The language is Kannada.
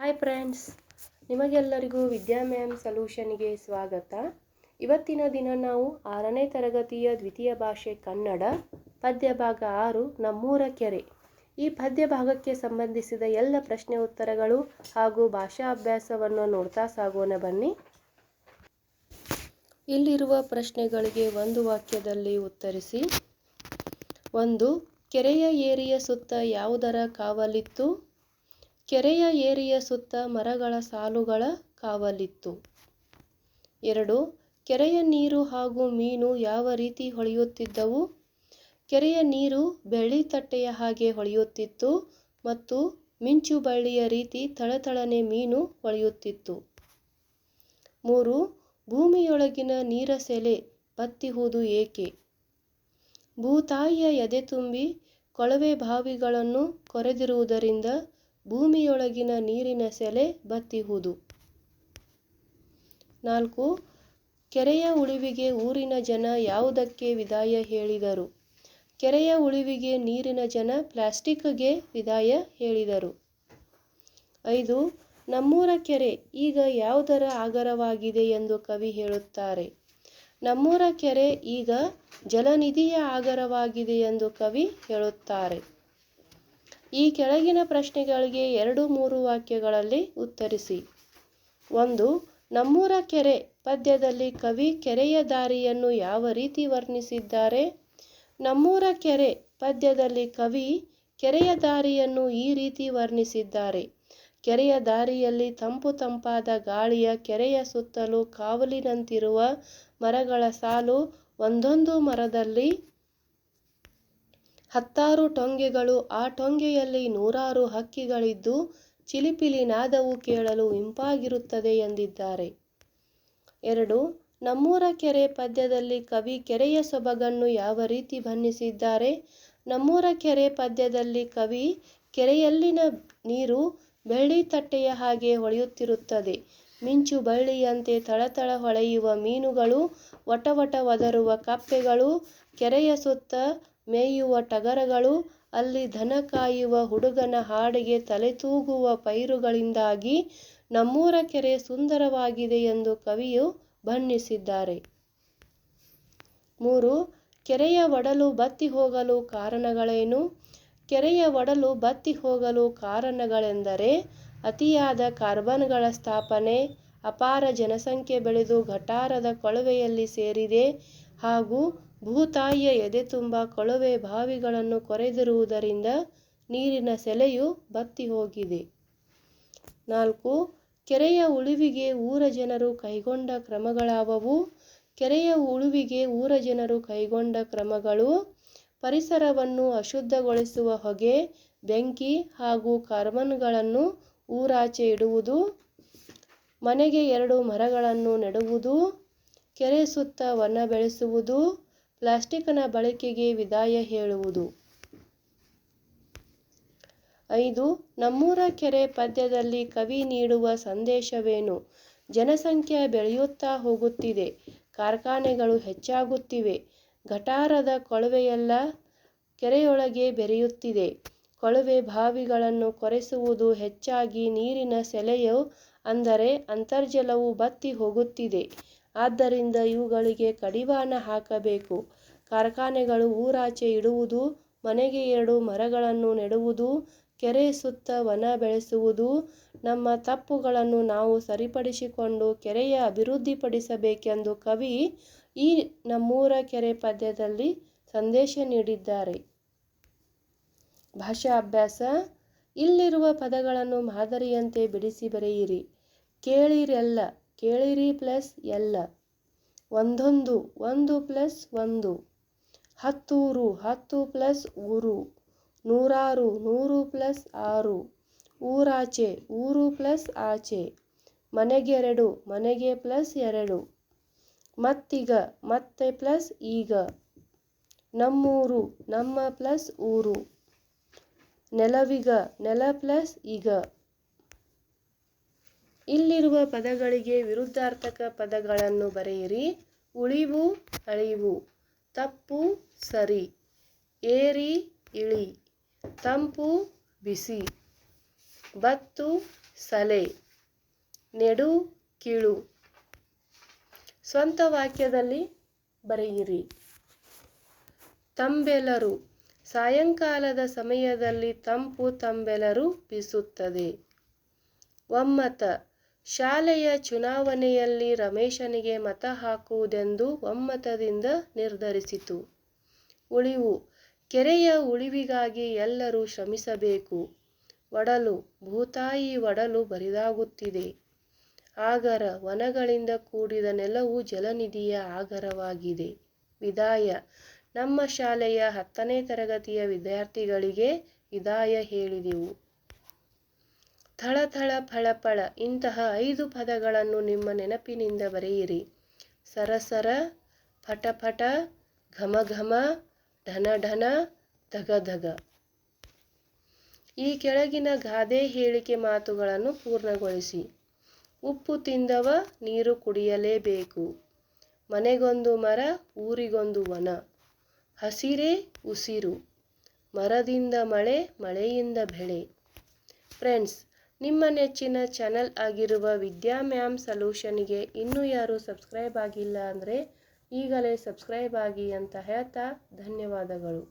ಹಾಯ್ ಫ್ರೆಂಡ್ಸ್ ನಿಮಗೆಲ್ಲರಿಗೂ ವಿದ್ಯಾ ಮ್ಯಾಮ್ ಸೊಲ್ಯೂಷನ್ಗೆ ಸ್ವಾಗತ. ಇವತ್ತಿನ ದಿನ ನಾವು ಆರನೇ ತರಗತಿಯ ದ್ವಿತೀಯ ಭಾಷೆ ಕನ್ನಡ ಪದ್ಯ ಭಾಗ ಆರು, ನಮ್ಮೂರ ಕೆರೆ. ಈ ಪದ್ಯ ಭಾಗಕ್ಕೆ ಸಂಬಂಧಿಸಿದ ಎಲ್ಲ ಪ್ರಶ್ನೆ ಉತ್ತರಗಳು ಹಾಗೂ ಭಾಷಾ ಅಭ್ಯಾಸವನ್ನು ನೋಡ್ತಾ ಸಾಗೋಣ ಬನ್ನಿ. ಇಲ್ಲಿರುವ ಪ್ರಶ್ನೆಗಳಿಗೆ ಒಂದು ವಾಕ್ಯದಲ್ಲಿ ಉತ್ತರಿಸಿ. ಒಂದು, ಕೆರೆಯ ಏರಿಯ ಸುತ್ತ ಯಾವುದರ ಕಾವಲಿತ್ತು? ಕೆರೆಯ ಏರಿಯ ಸುತ್ತ ಮರಗಳ ಸಾಲುಗಳ ಕಾವಲಿತ್ತು. ಎರಡು, ಕೆರೆಯ ನೀರು ಹಾಗೂ ಮೀನು ಯಾವ ರೀತಿ ಹೊಳೆಯುತ್ತಿದ್ದವು? ಕೆರೆಯ ನೀರು ಬೆಳ್ಳಿ ತಟ್ಟೆಯ ಹಾಗೆ ಹೊಳೆಯುತ್ತಿತ್ತು ಮತ್ತು ಮಿಂಚು ಬಳ್ಳಿಯ ರೀತಿ ತಳತಳನೆ ಮೀನು ಹೊಳೆಯುತ್ತಿತ್ತು. ಮೂರು, ಭೂಮಿಯೊಳಗಿನ ನೀರ ಸೆಲೆ ಬತ್ತಿಹುದು ಏಕೆ? ಭೂತಾಯಿಯ ಎದೆ ತುಂಬಿ ಕೊಳವೆ ಬಾವಿಗಳನ್ನು ಕೊರೆದಿರುವುದರಿಂದ ಭೂಮಿಯೊಳಗಿನ ನೀರಿನ ಸೆಲೆ ಬತ್ತಿಹುದು. ನಾಲ್ಕು, ಕೆರೆಯ ಉಳಿವಿಗೆ ಊರಿನ ಜನ ಯಾವುದಕ್ಕೆ ವಿದಾಯ ಹೇಳಿದರು? ಕೆರೆಯ ಉಳಿವಿಗೆ ನೀರಿನ ಜನ ಪ್ಲಾಸ್ಟಿಕ್ಗೆ ವಿದಾಯ ಹೇಳಿದರು. ಐದು, ನಮ್ಮೂರ ಕೆರೆ ಈಗ ಯಾವುದರ ಆಗರವಾಗಿದೆ ಎಂದು ಕವಿ ಹೇಳುತ್ತಾರೆ. ನಮ್ಮೂರ ಕೆರೆ ಈಗ ಜಲನಿಧಿಯ ಆಗರವಾಗಿದೆ ಎಂದು ಕವಿ ಹೇಳುತ್ತಾರೆ. ಈ ಕೆಳಗಿನ ಪ್ರಶ್ನೆಗಳಿಗೆ ಎರಡು ಮೂರು ವಾಕ್ಯಗಳಲ್ಲಿ ಉತ್ತರಿಸಿ. ಒಂದು, ನಮ್ಮೂರ ಕೆರೆ ಪದ್ಯದಲ್ಲಿ ಕವಿ ಕೆರೆಯ ದಾರಿಯನ್ನು ಯಾವ ರೀತಿ ವರ್ಣಿಸಿದ್ದಾರೆ? ನಮ್ಮೂರ ಕೆರೆ ಪದ್ಯದಲ್ಲಿ ಕವಿ ಕೆರೆಯ ದಾರಿಯನ್ನು ಈ ರೀತಿ ವರ್ಣಿಸಿದ್ದಾರೆ. ಕೆರೆಯ ದಾರಿಯಲ್ಲಿ ತಂಪು ತಂಪಾದ ಗಾಳಿಯ ಕೆರೆಯ ಸುತ್ತಲೂ ಕಾವಲಿನಂತಿರುವ ಮರಗಳ ಸಾಲು ಒಂದೊಂದು ಮರದಲ್ಲಿ ಹತ್ತಾರು ಟೊಂಗೆಗಳು, ಆ ಟೊಂಗೆಯಲ್ಲಿ ನೂರಾರು ಹಕ್ಕಿಗಳಿದ್ದು ಚಿಲಿಪಿಲಿ ನಾದವು ಕೇಳಲು ಇಂಪಾಗಿರುತ್ತದೆ ಎಂದಿದ್ದಾರೆ. ಎರಡು, ನಮ್ಮೂರ ಕೆರೆ ಪದ್ಯದಲ್ಲಿ ಕವಿ ಕೆರೆಯ ಸೊಬಗನ್ನು ಯಾವ ರೀತಿ ಬಣ್ಣಿಸಿದ್ದಾರೆ? ನಮ್ಮೂರ ಕೆರೆ ಪದ್ಯದಲ್ಲಿ ಕವಿ ಕೆರೆಯಲ್ಲಿನ ನೀರು ಬೆಳ್ಳಿ ತಟ್ಟೆಯ ಹಾಗೆ ಹೊಳೆಯುತ್ತಿರುತ್ತದೆ. ಮಿಂಚು ಬಳ್ಳಿಯಂತೆ ಥಳಥಳ ಹೊಳೆಯುವ ಮೀನುಗಳು, ವಟವಟ ಒದರುವ ಕಪ್ಪೆಗಳು, ಕೆರೆಯ ಸುತ್ತ ಮೇಯುವ ಟಗರುಗಳು, ಅಲ್ಲಿ ದನ ಕಾಯುವ ಹುಡುಗನ ಹಾಡಿಗೆ ತಲೆತೂಗುವ ಪೈರುಗಳಿಂದಾಗಿ ನಮ್ಮೂರ ಕೆರೆ ಸುಂದರವಾಗಿದೆ ಎಂದು ಕವಿಯು ಬಣ್ಣಿಸಿದ್ದಾರೆ. ಮೂರು, ಕೆರೆಯ ಒಡಲು ಬತ್ತಿ ಹೋಗಲು ಕಾರಣಗಳೇನು? ಕೆರೆಯ ಒಡಲು ಬತ್ತಿ ಹೋಗಲು ಕಾರಣಗಳೆಂದರೆ ಅತಿಯಾದ ಕಾರ್ಬನ್ಗಳ ಸ್ಥಾಪನೆ, ಅಪಾರ ಜನಸಂಖ್ಯೆ ಬೆಳೆದು ಗಟಾರದ ಕೊಳವೆಯಲ್ಲಿ ಸೇರಿದೆ ಹಾಗೂ ಭೂತಾಯಿಯ ಎದೆ ತುಂಬ ಕೊಳವೆ ಬಾವಿಗಳನ್ನು ಕೊರೆದಿರುವುದರಿಂದ ನೀರಿನ ಸೆಲೆಯು ಬತ್ತಿ ಹೋಗಿದೆ. ನಾಲ್ಕು, ಕೆರೆಯ ಉಳಿವಿಗೆ ಊರ ಜನರು ಕೈಗೊಂಡ ಕ್ರಮಗಳಾವವು. ಕೆರೆಯ ಉಳುವಿಗೆ ಊರ ಜನರು ಕೈಗೊಂಡ ಕ್ರಮಗಳು ಪರಿಸರವನ್ನು ಅಶುದ್ಧಗೊಳಿಸುವ ಹೊಗೆ, ಬೆಂಕಿ ಹಾಗೂ ಕಾರ್ಬನ್ಗಳನ್ನು ಊರಾಚೆ ಇಡುವುದು. ಮನೆಗೆ ಎರಡು ಮರಗಳನ್ನು ನೆಡುವುದು. ಕೆರೆ ಸುತ್ತ ವನ ಬೆಳೆಸುವುದು. ಪ್ಲಾಸ್ಟಿಕ್ನ ಬಳಕೆಗೆ ವಿದಾಯ ಹೇಳುವುದು. ಐದು, ನಮ್ಮೂರ ಕೆರೆ ಪದ್ಯದಲ್ಲಿ ಕವಿ ನೀಡುವ ಸಂದೇಶವೇನು? ಜನಸಂಖ್ಯೆ ಬೆಳೆಯುತ್ತಾ ಹೋಗುತ್ತಿದೆ, ಕಾರ್ಖಾನೆಗಳು ಹೆಚ್ಚಾಗುತ್ತಿವೆ, ಗಟಾರದ ಕೊಳವೆಯೆಲ್ಲ ಕೆರೆಯೊಳಗೆ ಬೆರೆಯುತ್ತಿದೆ. ಕೊಳವೆ ಬಾವಿಗಳನ್ನು ಕೊರೆಸುವುದು ಹೆಚ್ಚಾಗಿ ನೀರಿನ ಸೆಲೆಯು, ಅಂದರೆ ಅಂತರ್ಜಲವು ಬತ್ತಿ ಹೋಗುತ್ತಿದೆ. ಆದ್ದರಿಂದ ಇವುಗಳಿಗೆ ಕಡಿವಾಣ ಹಾಕಬೇಕು. ಕಾರ್ಖಾನೆಗಳು ಊರಾಚೆ ಇಡುವುದು, ಮನೆಗೆ ಎರಡು ಮರಗಳನ್ನು ನೆಡುವುದು, ಕೆರೆ ಸುತ್ತ ವನ ಬೆಳೆಸುವುದು, ನಮ್ಮ ತಪ್ಪುಗಳನ್ನು ನಾವು ಸರಿಪಡಿಸಿಕೊಂಡು ಕೆರೆಯ ಅಭಿವೃದ್ಧಿಪಡಿಸಬೇಕೆಂದು ಕವಿ ಈ ನಮ್ಮೂರ ಕೆರೆ ಪದ್ಯದಲ್ಲಿ ಸಂದೇಶ ನೀಡಿದ್ದಾರೆ. ಭಾಷಾ ಅಭ್ಯಾಸ, ಇಲ್ಲಿರುವ ಪದಗಳನ್ನು ಮಾದರಿಯಂತೆ ಬಿಡಿಸಿ ಬರೆಯಿರಿ. ಕೇಳಿರೆಲ್ಲ ಕೇಳಿರಿ ಪ್ಲಸ್ ಎಲ್ಲ. ಒಂದೊಂದು, ಒಂದು ಪ್ಲಸ್ ಒಂದು. ಹತ್ತೂರು, ಹತ್ತು ಪ್ಲಸ್ ಊರು. ನೂರಾರು, ನೂರು ಪ್ಲಸ್ ಆರು. ಊರಾಚೆ, ಊರು ಪ್ಲಸ್ ಆಚೆ. ಮನೆಗೆರಡು ಮನೆಗೆ ಪ್ಲಸ್ ಎರಡು. ಮತ್ತೀಗ, ಮತ್ತೆ ಪ್ಲಸ್ ಈಗ. ನಮ್ಮೂರು, ನಮ್ಮ ಪ್ಲಸ್ ಊರು. ನೆಲವಿಗ, ನೆಲ ಪ್ಲಸ್ ಈಗ. ಇಲ್ಲಿರುವ ಪದಗಳಿಗೆ ವಿರುದ್ಧಾರ್ಥಕ ಪದಗಳನ್ನು ಬರೆಯಿರಿ. ಉಳಿವು, ಅಳಿವು. ತಪ್ಪು, ಸರಿ. ಏರಿ, ಇಳಿ. ತಂಪು, ಬಿಸಿ. ಬತ್ತು, ಸಲೆ. ನೆಡು, ಕೀಳು. ಸ್ವಂತ ವಾಕ್ಯದಲ್ಲಿ ಬರೆಯಿರಿ. ತಂಬೆಲರು. ಸಾಯಂಕಾಲದ ಸಮಯದಲ್ಲಿ ತಂಪು ತಂಬೆಲರು ಬೀಸುತ್ತದೆ. ಒಮ್ಮತ. ಶಾಲೆಯ ಚುನಾವಣೆಯಲ್ಲಿ ರಮೇಶನಿಗೆ ಮತ ಹಾಕುವುದೆಂದು ಒಮ್ಮತದಿಂದ ನಿರ್ಧರಿಸಿತು. ಉಳಿವು, ಕೆರೆಯ ಉಳಿವಿಗಾಗಿ ಎಲ್ಲರೂ ಶ್ರಮಿಸಬೇಕು. ಒಡಲು, ಭೂತಾಯಿ ಒಡಲು ಬರಿದಾಗುತ್ತಿದೆ. ಆಗರ ವನಗಳಿಂದ ಕೂಡಿದ ನೆಲವು ಜಲನಿಧಿಯ ಆಗರವಾಗಿದೆ. ವಿದಾಯ. ನಮ್ಮ ಶಾಲೆಯ ಹತ್ತನೇ ತರಗತಿಯ ವಿದ್ಯಾರ್ಥಿಗಳಿಗೆ ವಿದಾಯ ಹೇಳಿದೆವು. ಥಳಥಳ ಫಳ ಇಂತಹ ಐದು ಪದಗಳನ್ನು ನಿಮ್ಮ ನೆನಪಿನಿಂದ ಬರೆಯಿರಿ. ಸರಸರ, ಫಟಫಟ ಘಮ ಘಮ ಢನ ಢನ ಧಗ ಧಗ ಈ ಕೆಳಗಿನ ಗಾದೆ ಹೇಳಿಕೆ ಮಾತುಗಳನ್ನು ಪೂರ್ಣಗೊಳಿಸಿ. ಉಪ್ಪು ತಿಂದವ ನೀರು ಕುಡಿಯಲೇಬೇಕು. ಮನೆಗೊಂದು ಮರ, ಊರಿಗೊಂದು ವನ. ಹಸಿರೇ ಉಸಿರು. ಮರದಿಂದ ಮಳೆ, ಮಳೆಯಿಂದ ಬೆಳೆ. ಫ್ರೆಂಡ್ಸ್ ನಿಮ್ಮ ನೆಚ್ಚಿನ ಚಾನಲ್ ಆಗಿರುವ ವಿದ್ಯಾ ಮ್ಯಾಮ್ ಸೊಲ್ಯೂಷನ್ಗೆ ಇನ್ನೂ ಯಾರು ಸಬ್ಸ್ಕ್ರೈಬ್ ಆಗಿಲ್ಲ ಅಂದರೆ ಈಗಲೇ ಸಬ್ಸ್ಕ್ರೈಬ್ ಆಗಿ ಅಂತ ಹೇಳ್ತಾ ಧನ್ಯವಾದಗಳು.